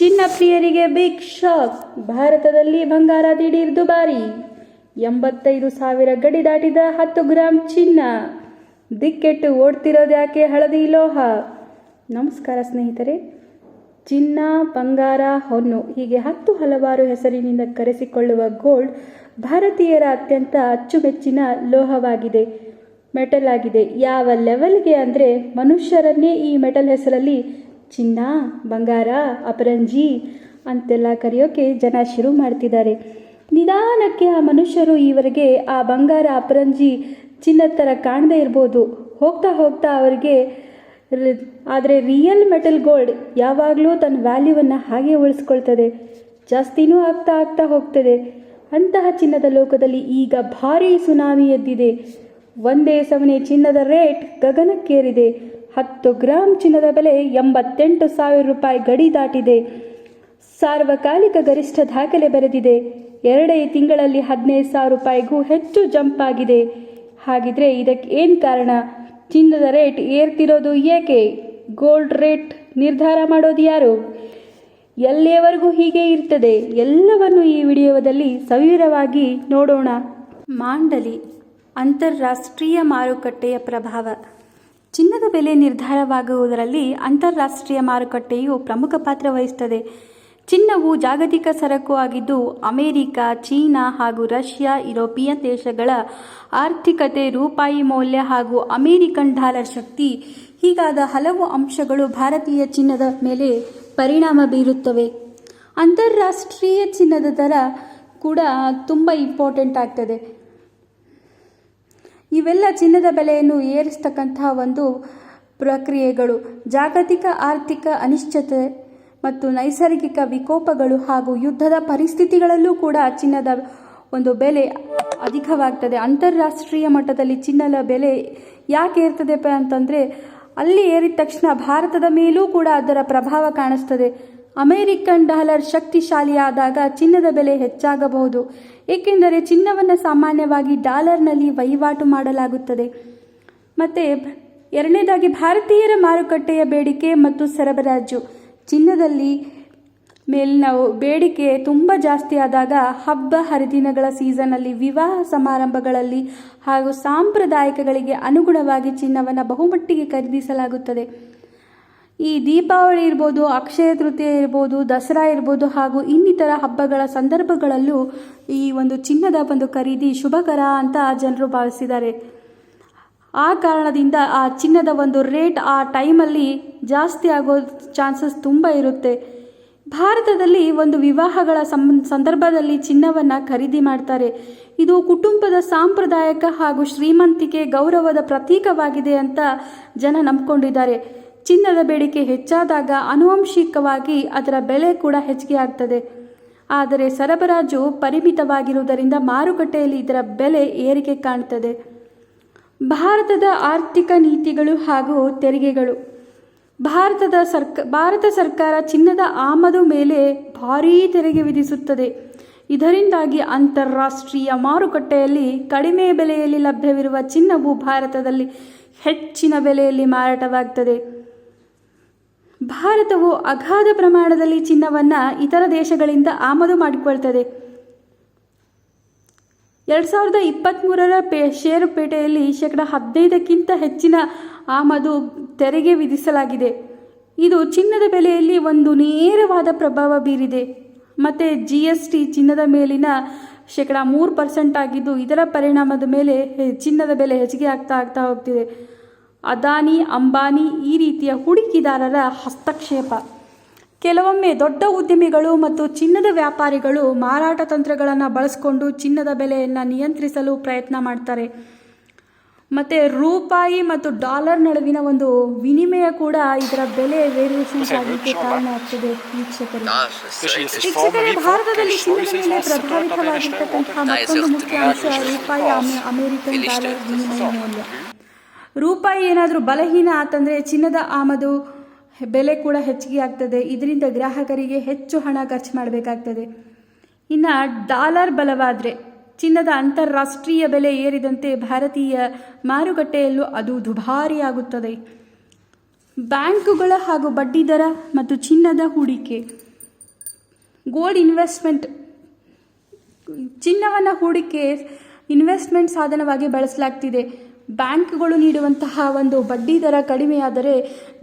ಚಿನ್ನ ಪ್ರಿಯರಿಗೆ big shock ಭಾರತದಲ್ಲಿ ಬಂಗಾರ ದಿಢೀರ್ ದುಬಾರಿ ಎಂಬತ್ತೈದು ಸಾವಿರ ಗಡಿ ದಾಟಿದ ಹತ್ತು ಗ್ರಾಂ ಚಿನ್ನ. ದಿಕ್ಕೆಟ್ಟು ಓಡ್ತಿರೋದ್ಯಾಕೆ ಹಳದಿ ಲೋಹ? ನಮಸ್ಕಾರ ಸ್ನೇಹಿತರೆ. ಚಿನ್ನ, ಬಂಗಾರ, ಹೊನ್ನು ಹೀಗೆ ಹತ್ತು ಹಲವಾರು ಹೆಸರಿನಿಂದ ಕರೆಸಿಕೊಳ್ಳುವ ಗೋಲ್ಡ್ ಭಾರತೀಯರ ಅತ್ಯಂತ ಅಚ್ಚುಮೆಚ್ಚಿನ ಲೋಹವಾಗಿದೆ. ಮೆಟಲ್ ಆಗಿದೆ. ಯಾವ ಲೆವೆಲ್ಗೆ ಅಂದರೆ ಮನುಷ್ಯರನ್ನೇ ಈ ಮೆಟಲ್ ಹೆಸರಲ್ಲಿ ಚಿನ್ನ, ಬಂಗಾರ, ಅಪರಂಜಿ ಅಂತೆಲ್ಲ ಕರೆಯೋಕೆ ಜನ ಶುರು ಮಾಡ್ತಿದ್ದಾರೆ. ನಿಧಾನಕ್ಕೆ ಆ ಮನುಷ್ಯರು ಈವರೆಗೆ ಆ ಬಂಗಾರ, ಅಪರಂಜಿ ಚಿನ್ನದ ಥರ ಕಾಣದೇ ಇರ್ಬೋದು. ಹೋಗ್ತಾ ಹೋಗ್ತಾ ಅವರಿಗೆ ಆದರೆ ರಿಯಲ್ ಮೆಟಲ್ ಗೋಲ್ಡ್ ಯಾವಾಗಲೂ ತನ್ನ ವ್ಯಾಲ್ಯೂವನ್ನು ಹಾಗೆ ಉಳಿಸ್ಕೊಳ್ತದೆ. ಜಾಸ್ತಿನೂ ಆಗ್ತಾ ಆಗ್ತಾ ಹೋಗ್ತದೆ. ಅಂತಹ ಚಿನ್ನದ ಲೋಕದಲ್ಲಿ ಈಗ ಭಾರೀ ಸುನಾಮಿ ಎದ್ದಿದೆ. ಒಂದೇ ಸಮನೆ ಚಿನ್ನದ ರೇಟ್ ಗಗನಕ್ಕೇರಿದೆ. ಹತ್ತು ಗ್ರಾಂ ಚಿನ್ನದ ಬೆಲೆ ಎಂಬತ್ತೆಂಟು ಸಾವಿರ ರೂಪಾಯಿ ಗಡಿ ದಾಟಿದೆ. ಸಾರ್ವಕಾಲಿಕ ಗರಿಷ್ಠ ದಾಖಲೆ ಬರೆದಿದೆ. ಎರಡೇ ತಿಂಗಳಲ್ಲಿ ಹದಿನೈದು ಸಾವಿರ ರೂಪಾಯಿಗೂ ಹೆಚ್ಚು ಜಂಪ್ ಆಗಿದೆ. ಹಾಗಿದ್ರೆ ಇದಕ್ಕೆ ಏನು ಕಾರಣ? ಚಿನ್ನದ ರೇಟ್ ಏರ್ತಿರೋದು ಏಕೆ? ಗೋಲ್ಡ್ ರೇಟ್ ನಿರ್ಧಾರ ಮಾಡೋದು ಯಾರು? ಎಲ್ಲಿಯವರೆಗೂ ಹೀಗೆ ಇರ್ತದೆ? ಎಲ್ಲವನ್ನು ಈ ವಿಡಿಯೋದಲ್ಲಿ ಸವಿರವಾಗಿ ನೋಡೋಣ. ಮಾಂಡಲಿ, ಅಂತಾರಾಷ್ಟ್ರೀಯ ಮಾರುಕಟ್ಟೆಯ ಪ್ರಭಾವ. ಚಿನ್ನದ ಬೆಲೆ ನಿರ್ಧಾರವಾಗುವುದರಲ್ಲಿ ಅಂತಾರಾಷ್ಟ್ರೀಯ ಮಾರುಕಟ್ಟೆಯು ಪ್ರಮುಖ ಪಾತ್ರ ವಹಿಸುತ್ತದೆ. ಚಿನ್ನವು ಜಾಗತಿಕ ಸರಕು ಆಗಿದ್ದು, ಅಮೆರಿಕ, ಚೀನಾ ಹಾಗೂ ರಷ್ಯಾ, ಯುರೋಪಿಯನ್ ದೇಶಗಳ ಆರ್ಥಿಕತೆ ರೂಪಾಯಿ ಮೌಲ್ಯ ಹಾಗೂ ಅಮೆರಿಕನ್ ಡಾಲರ್ ಶಕ್ತಿ, ಹೀಗಾದ ಹಲವು ಅಂಶಗಳು ಭಾರತೀಯ ಚಿನ್ನದ ಮೇಲೆ ಪರಿಣಾಮ ಬೀರುತ್ತವೆ. ಅಂತಾರಾಷ್ಟ್ರೀಯ ಚಿನ್ನದ ದರ ಕೂಡ ತುಂಬ ಇಂಪಾರ್ಟೆಂಟ್ ಆಗ್ತದೆ. ಇವೆಲ್ಲ ಚಿನ್ನದ ಬೆಲೆಯನ್ನು ಏರಿಸ್ತಕ್ಕಂತಹ ಒಂದು ಪ್ರಕ್ರಿಯೆಗಳು. ಜಾಗತಿಕ ಆರ್ಥಿಕ ಅನಿಶ್ಚಿತತೆ ಮತ್ತು ನೈಸರ್ಗಿಕ ವಿಕೋಪಗಳು ಹಾಗೂ ಯುದ್ಧದ ಪರಿಸ್ಥಿತಿಗಳಲ್ಲೂ ಕೂಡ ಚಿನ್ನದ ಒಂದು ಬೆಲೆ ಅಧಿಕವಾಗ್ತದೆ. ಅಂತಾರಾಷ್ಟ್ರೀಯ ಮಟ್ಟದಲ್ಲಿ ಚಿನ್ನದ ಬೆಲೆ ಯಾಕೆ ಏರ್ತದೆಪ್ಪ ಅಂತಂದರೆ ಅಲ್ಲಿ ಏರಿದ ತಕ್ಷಣ ಭಾರತದ ಮೇಲೂ ಕೂಡ ಅದರ ಪ್ರಭಾವ ಕಾಣಿಸ್ತದೆ. ಅಮೆರಿಕನ್ ಡಾಲರ್ ಶಕ್ತಿಶಾಲಿಯಾದಾಗ ಚಿನ್ನದ ಬೆಲೆ ಹೆಚ್ಚಾಗಬಹುದು, ಏಕೆಂದರೆ ಚಿನ್ನವನ್ನು ಸಾಮಾನ್ಯವಾಗಿ ಡಾಲರ್ನಲ್ಲಿ ವಹಿವಾಟು ಮಾಡಲಾಗುತ್ತದೆ. ಮತ್ತು ಎರಡನೇದಾಗಿ ಭಾರತೀಯರ ಮಾರುಕಟ್ಟೆಯ ಬೇಡಿಕೆ ಮತ್ತು ಸರಬರಾಜು. ಚಿನ್ನದಲ್ಲಿ ಮೇಲಿನ ಬೇಡಿಕೆ ತುಂಬ ಜಾಸ್ತಿ ಆದಾಗ ಹಬ್ಬ ಹರಿದಿನಗಳ ಸೀಸನ್ನಲ್ಲಿ ವಿವಾಹ ಸಮಾರಂಭಗಳಲ್ಲಿ ಹಾಗೂ ಸಾಂಪ್ರದಾಯಿಕಗಳಿಗೆ ಅನುಗುಣವಾಗಿ ಚಿನ್ನವನ್ನು ಬಹುಮಟ್ಟಿಗೆ ಖರೀದಿಸಲಾಗುತ್ತದೆ. ಈ ದೀಪಾವಳಿ ಇರ್ಬೋದು, ಅಕ್ಷಯ ತೃತೀಯ ಇರ್ಬೋದು, ದಸರಾ ಇರ್ಬೋದು ಹಾಗೂ ಇನ್ನಿತರ ಹಬ್ಬಗಳ ಸಂದರ್ಭಗಳಲ್ಲೂ ಈ ಒಂದು ಚಿನ್ನದ ಒಂದು ಖರೀದಿ ಶುಭಕರ ಅಂತ ಜನರು ಭಾವಿಸಿದ್ದಾರೆ. ಆ ಕಾರಣದಿಂದ ಆ ಚಿನ್ನದ ಒಂದು ರೇಟ್ ಆ ಟೈಮಲ್ಲಿ ಜಾಸ್ತಿ ಆಗೋ ಚಾನ್ಸಸ್ ತುಂಬ ಇರುತ್ತೆ. ಭಾರತದಲ್ಲಿ ಒಂದು ವಿವಾಹಗಳ ಸಂ, ಸಂದರ್ಭದಲ್ಲಿ ಚಿನ್ನವನ್ನು ಖರೀದಿ ಮಾಡ್ತಾರೆ. ಇದು ಕುಟುಂಬದ ಸಾಂಪ್ರದಾಯಿಕ ಹಾಗೂ ಶ್ರೀಮಂತಿಕೆ ಗೌರವದ ಪ್ರತೀಕವಾಗಿದೆ ಅಂತ ಜನ ನಂಬ್ಕೊಂಡಿದ್ದಾರೆ. ಚಿನ್ನದ ಬೇಡಿಕೆ ಹೆಚ್ಚಾದಾಗ ಆನುವಂಶಿಕವಾಗಿ ಅದರ ಬೆಲೆ ಕೂಡ ಹೆಚ್ಚಿಗೆ ಆಗ್ತದೆ. ಆದರೆ ಸರಬರಾಜು ಪರಿಮಿತವಾಗಿರುವುದರಿಂದ ಮಾರುಕಟ್ಟೆಯಲ್ಲಿ ಇದರ ಬೆಲೆ ಏರಿಕೆ ಕಾಣ್ತದೆ. ಭಾರತದ ಆರ್ಥಿಕ ನೀತಿಗಳು ಹಾಗೂ ತೆರಿಗೆಗಳು. ಭಾರತದ ಸರ್ಕ, ಭಾರತ ಸರ್ಕಾರ ಚಿನ್ನದ ಆಮದು ಮೇಲೆ ಭಾರೀ ತೆರಿಗೆ ವಿಧಿಸುತ್ತದೆ. ಇದರಿಂದಾಗಿ ಅಂತಾರಾಷ್ಟ್ರೀಯ ಮಾರುಕಟ್ಟೆಯಲ್ಲಿ ಕಡಿಮೆ ಬೆಲೆಯಲ್ಲಿ ಲಭ್ಯವಿರುವ ಚಿನ್ನವು ಭಾರತದಲ್ಲಿ ಹೆಚ್ಚಿನ ಬೆಲೆಯಲ್ಲಿ ಮಾರಾಟವಾಗ್ತದೆ. ಭಾರತವು ಅಗಾಧ ಪ್ರಮಾಣದಲ್ಲಿ ಚಿನ್ನವನ್ನು ಇತರ ದೇಶಗಳಿಂದ ಆಮದು ಮಾಡಿಕೊಳ್ತದೆ. ಎರಡು ಸಾವಿರದ ಇಪ್ಪತ್ತ್ಮೂರರ ಪೇ ಷೇರುಪೇಟೆಯಲ್ಲಿ ಶೇಕಡ ಹದಿನೈದಕ್ಕಿಂತ ಹೆಚ್ಚಿನ ಆಮದು ತೆರಿಗೆ ವಿಧಿಸಲಾಗಿದೆ. ಇದು ಚಿನ್ನದ ಬೆಲೆಯಲ್ಲಿ ಒಂದು ನೇರವಾದ ಪ್ರಭಾವ ಬೀರಿದೆ. ಮತ್ತು ಜಿ ಎಸ್ ಟಿ ಚಿನ್ನದ ಮೇಲಿನ ಶೇಕಡ ಮೂರು ಪರ್ಸೆಂಟ್ ಆಗಿದ್ದು, ಇದರ ಪರಿಣಾಮದ ಮೇಲೆ ಚಿನ್ನದ ಬೆಲೆ ಹೆಚ್ಚಿಗೆ ಆಗ್ತಾ ಆಗ್ತಾ ಹೋಗ್ತಿದೆ. ಅದಾನಿ, ಅಂಬಾನಿ ಈ ರೀತಿಯ ಹೂಡಿಕೆದಾರರ ಹಸ್ತಕ್ಷೇಪ. ಕೆಲವೊಮ್ಮೆ ದೊಡ್ಡ ಉದ್ಯಮಿಗಳು ಮತ್ತು ಚಿನ್ನದ ವ್ಯಾಪಾರಿಗಳು ಮಾರಾಟ ತಂತ್ರಗಳನ್ನು ಬಳಸಿಕೊಂಡು ಚಿನ್ನದ ಬೆಲೆಯನ್ನು ನಿಯಂತ್ರಿಸಲು ಪ್ರಯತ್ನ ಮಾಡ್ತಾರೆ. ಮತ್ತು ರೂಪಾಯಿ ಮತ್ತು ಡಾಲರ್ ನಡುವಿನ ಒಂದು ವಿನಿಮಯ ಕೂಡ ಇದರ ಬೆಲೆ ವೇರಿಯೇಷನ್ಸ್ ಆಗಲಿಕ್ಕೆ ಕಾರಣ ಆಗ್ತದೆ ವೀಕ್ಷಕರು. ವೀಕ್ಷಕರೇ, ಭಾರತದಲ್ಲಿ ಚಿನ್ನದ ಮೇಲೆ ಪ್ರಭಾವಿತವಾಗಿರ್ತಕ್ಕಂತಹ ಮತ್ತೊಂದು ಮುಖ್ಯ ಅಂಶ ರೂಪಾಯಿ ಅಮೆರಿಕನ್ ಡಾಲರ್ ವಿನಿಮಯ ಮೌಲ್ಯ. ರೂಪಾಯಿ ಏನಾದರೂ ಬಲಹೀನ ಆತಂದರೆ ಚಿನ್ನದ ಆಮದು ಬೆಲೆ ಕೂಡ ಹೆಚ್ಚಿಗೆ ಆಗ್ತದೆ. ಇದರಿಂದ ಗ್ರಾಹಕರಿಗೆ ಹೆಚ್ಚು ಹಣ ಖರ್ಚು ಮಾಡಬೇಕಾಗ್ತದೆ. ಇನ್ನು ಡಾಲರ್ ಬಲವಾದರೆ ಚಿನ್ನದ ಅಂತಾರಾಷ್ಟ್ರೀಯ ಬೆಲೆ ಏರಿದಂತೆ ಭಾರತೀಯ ಮಾರುಕಟ್ಟೆಯಲ್ಲೂ ಅದು ದುಬಾರಿಯಾಗುತ್ತದೆ. ಬ್ಯಾಂಕುಗಳ ಹಾಗೂ ಬಡ್ಡಿದರ ಮತ್ತು ಚಿನ್ನದ ಹೂಡಿಕೆ. ಗೋಲ್ಡ್ ಇನ್ವೆಸ್ಟ್ಮೆಂಟ್, ಚಿನ್ನವನ್ನು ಹೂಡಿಕೆ ಇನ್ವೆಸ್ಟ್ಮೆಂಟ್ ಸಾಧನವಾಗಿ ಬಳಸಲಾಗ್ತಿದೆ. ಬ್ಯಾಂಕ್ಗಳು ನೀಡುವಂತಹ ಒಂದು ಬಡ್ಡಿ ದರ ಕಡಿಮೆಯಾದರೆ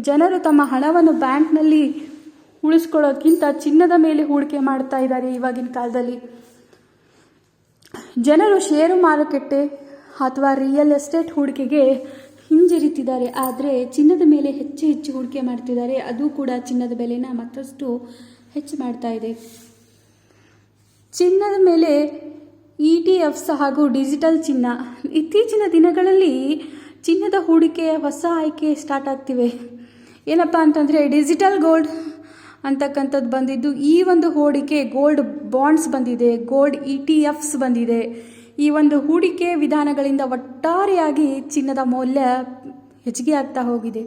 ಜನರು ತಮ್ಮ ಹಣವನ್ನು ಬ್ಯಾಂಕ್ನಲ್ಲಿ ಉಳಿಸ್ಕೊಳ್ಳೋದ್ಕಿಂತ ಚಿನ್ನದ ಮೇಲೆ ಹೂಡಿಕೆ ಮಾಡ್ತಾ ಇದ್ದಾರೆ ಇವಾಗಿನ ಕಾಲದಲ್ಲಿ. ಜನರು ಷೇರು ಮಾರುಕಟ್ಟೆ ಅಥವಾ ರಿಯಲ್ ಎಸ್ಟೇಟ್ ಹೂಡಿಕೆಗೆ ಹಿಂಜರಿತಿದ್ದಾರೆ. ಆದರೆ ಚಿನ್ನದ ಮೇಲೆ ಹೆಚ್ಚು ಹೆಚ್ಚು ಹೂಡಿಕೆ ಮಾಡ್ತಿದ್ದಾರೆ. ಅದು ಕೂಡ ಚಿನ್ನದ ಬೆಲೆನ ಮತ್ತಷ್ಟು ಹೆಚ್ಚು ಮಾಡ್ತಾ ಇದೆ. ಚಿನ್ನದ ಮೇಲೆ ಇ ಟಿ ಎಫ್ಸ್ ಹಾಗೂ ಡಿಜಿಟಲ್ ಚಿನ್ನ. ಇತ್ತೀಚಿನ ದಿನಗಳಲ್ಲಿ ಚಿನ್ನದ ಹೂಡಿಕೆಯ ಹೊಸ ಆಯ್ಕೆ ಸ್ಟಾರ್ಟ್ ಆಗ್ತಿವೆ. ಏನಪ್ಪ ಅಂತಂದರೆ ಡಿಜಿಟಲ್ ಗೋಲ್ಡ್ ಅಂತಕ್ಕಂಥದ್ದು ಬಂದಿದ್ದು, ಈ ಒಂದು ಹೂಡಿಕೆ ಗೋಲ್ಡ್ ಬಾಂಡ್ಸ್ ಬಂದಿದೆ, ಗೋಲ್ಡ್ ಇ ಟಿ ಎಫ್ಸ್ ಬಂದಿದೆ. ಈ ಒಂದು ಹೂಡಿಕೆ ವಿಧಾನಗಳಿಂದ ಒಟ್ಟಾರೆಯಾಗಿ ಚಿನ್ನದ ಮೌಲ್ಯ ಹೆಚ್ಚಿಗೆ ಆಗ್ತಾ ಹೋಗಿದೆ.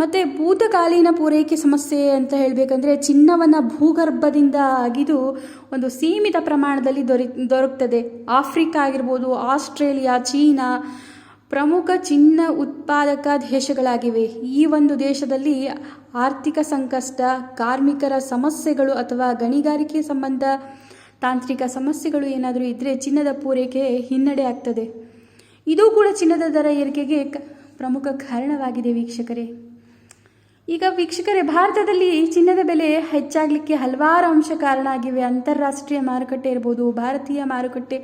ಮತ್ತು ಭೂತಕಾಲೀನ ಪೂರೈಕೆ ಸಮಸ್ಯೆ ಅಂತ ಹೇಳಬೇಕಂದ್ರೆ ಚಿನ್ನವನ್ನು ಭೂಗರ್ಭದಿಂದ ಅಗಿದು ಒಂದು ಸೀಮಿತ ಪ್ರಮಾಣದಲ್ಲಿ ದೊರೆ, ದೊರಕ್ತದೆ. ಆಫ್ರಿಕಾ ಆಗಿರ್ಬೋದು, ಆಸ್ಟ್ರೇಲಿಯಾ, ಚೀನಾ ಪ್ರಮುಖ ಚಿನ್ನ ಉತ್ಪಾದಕ ದೇಶಗಳಾಗಿವೆ. ಈ ಒಂದು ದೇಶದಲ್ಲಿ ಆರ್ಥಿಕ ಸಂಕಷ್ಟ, ಕಾರ್ಮಿಕರ ಸಮಸ್ಯೆಗಳು ಅಥವಾ ಗಣಿಗಾರಿಕೆ ಸಂಬಂಧ ತಾಂತ್ರಿಕ ಸಮಸ್ಯೆಗಳು ಏನಾದರೂ ಇದ್ದರೆ ಚಿನ್ನದ ಪೂರೈಕೆ ಹಿನ್ನಡೆ ಆಗ್ತದೆ. ಇದು ಕೂಡ ಚಿನ್ನದ ದರ ಏರಿಕೆಗೆ ಪ್ರಮುಖ ಕಾರಣವಾಗಿದೆ ವೀಕ್ಷಕರೇ. ಈಗ ವೀಕ್ಷಕರೇ, ಭಾರತದಲ್ಲಿ ಚಿನ್ನದ ಬೆಲೆ ಹೆಚ್ಚಾಗಲಿಕ್ಕೆ ಹಲವಾರು ಅಂಶ ಕಾರಣ ಆಗಿವೆ. ಅಂತಾರಾಷ್ಟ್ರೀಯ ಮಾರುಕಟ್ಟೆ ಇರ್ಬೋದು, ಭಾರತೀಯ ಮಾರುಕಟ್ಟೆ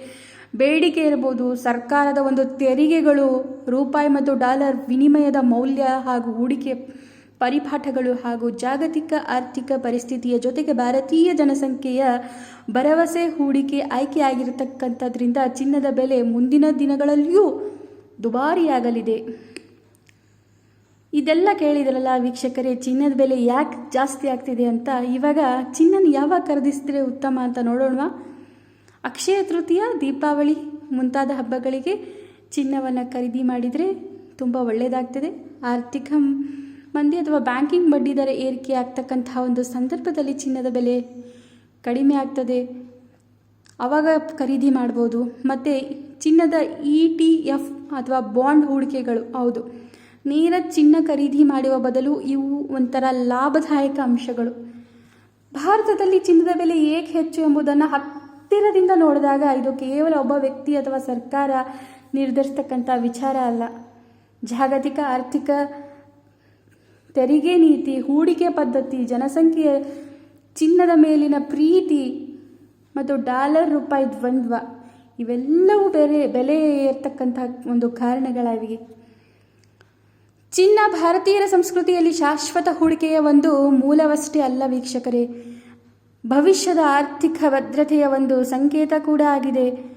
ಬೇಡಿಕೆ ಇರ್ಬೋದು, ಸರ್ಕಾರದ ಒಂದು ತೆರಿಗೆಗಳು ರೂಪಾಯಿ ಮತ್ತು ಡಾಲರ್ ವಿನಿಮಯದ ಮೌಲ್ಯ ಹಾಗೂ ಹೂಡಿಕೆ ಪರಿಪಾಠಗಳು ಹಾಗೂ ಜಾಗತಿಕ ಆರ್ಥಿಕ ಪರಿಸ್ಥಿತಿಯ ಜೊತೆಗೆ ಭಾರತೀಯ ಜನಸಂಖ್ಯೆಯ ಭರವಸೆ ಹೂಡಿಕೆ ಆಯ್ಕೆಯಾಗಿರತಕ್ಕಂಥದ್ರಿಂದ ಚಿನ್ನದ ಬೆಲೆ ಮುಂದಿನ ದಿನಗಳಲ್ಲಿಯೂ ದುಬಾರಿಯಾಗಲಿದೆ. ಇದೆಲ್ಲ ಕೇಳಿದ್ರಲ್ಲ ವೀಕ್ಷಕರೇ, ಚಿನ್ನದ ಬೆಲೆ ಯಾಕೆ ಜಾಸ್ತಿ ಆಗ್ತಿದೆ ಅಂತ? ಇವಾಗ ಚಿನ್ನನ ಯಾವಾಗ ಖರೀದಿಸಿದ್ರೆ ಉತ್ತಮ ಅಂತ ನೋಡೋಣವಾ? ಅಕ್ಷಯ ತೃತೀಯ, ದೀಪಾವಳಿ ಮುಂತಾದ ಹಬ್ಬಗಳಿಗೆ ಚಿನ್ನವನ್ನು ಖರೀದಿ ಮಾಡಿದರೆ ತುಂಬ ಒಳ್ಳೆಯದಾಗ್ತದೆ ಆರ್ಥಿಕ ಮಂದಿ ಅಥವಾ ಬ್ಯಾಂಕಿಂಗ್ ಬಡ್ಡಿ ದರ ಏರಿಕೆ ಆಗ್ತಕ್ಕಂತಹ ಒಂದು ಸಂದರ್ಭದಲ್ಲಿ ಚಿನ್ನದ ಬೆಲೆ ಕಡಿಮೆ ಆಗ್ತದೆ. ಆವಾಗ ಖರೀದಿ ಮಾಡ್ಬೋದು. ಮತ್ತು ಚಿನ್ನದ ಇ ಟಿ ಎಫ್ ಅಥವಾ ಬಾಂಡ್ ಹೂಡಿಕೆಗಳು, ಹೌದು. ನೇರ ಚಿನ್ನ ಖರೀದಿ ಮಾಡುವ ಬದಲು ಇವು ಒಂಥರ ಲಾಭದಾಯಕ ಅಂಶಗಳು. ಭಾರತದಲ್ಲಿ ಚಿನ್ನದ ಬೆಲೆ ಏಕೆ ಹೆಚ್ಚು ಎಂಬುದನ್ನು ಹತ್ತಿರದಿಂದ ನೋಡಿದಾಗ ಇದು ಕೇವಲ ಒಬ್ಬ ವ್ಯಕ್ತಿ ಅಥವಾ ಸರ್ಕಾರ ನಿರ್ಧರಿಸ್ತಕ್ಕಂಥ ವಿಚಾರ ಅಲ್ಲ. ಜಾಗತಿಕ ಆರ್ಥಿಕ ತೆರಿಗೆ ನೀತಿ, ಹೂಡಿಕೆ ಪದ್ಧತಿ ಜನಸಂಖ್ಯೆಯ ಚಿನ್ನದ ಮೇಲಿನ ಪ್ರೀತಿ ಮತ್ತು ಡಾಲರ್ ರೂಪಾಯಿ ದ್ವಂದ್ವ ಇವೆಲ್ಲವೂ ಬೆಲೆ ಬೆಲೆ ಏರ್ತಕ್ಕಂಥ ಒಂದು ಕಾರಣಗಳಾಗಿವೆ. ಚಿನ್ನ ಭಾರತೀಯರ ಸಂಸ್ಕೃತಿಯಲ್ಲಿ ಶಾಶ್ವತ ಹೂಡಿಕೆಯ ಒಂದು ಮೂಲವಷ್ಟೇ ಅಲ್ಲ ವೀಕ್ಷಕರೇ. ಭವಿಷ್ಯದ ಆರ್ಥಿಕ ಭದ್ರತೆಯ ಒಂದು ಸಂಕೇತ ಕೂಡ ಆಗಿದೆ.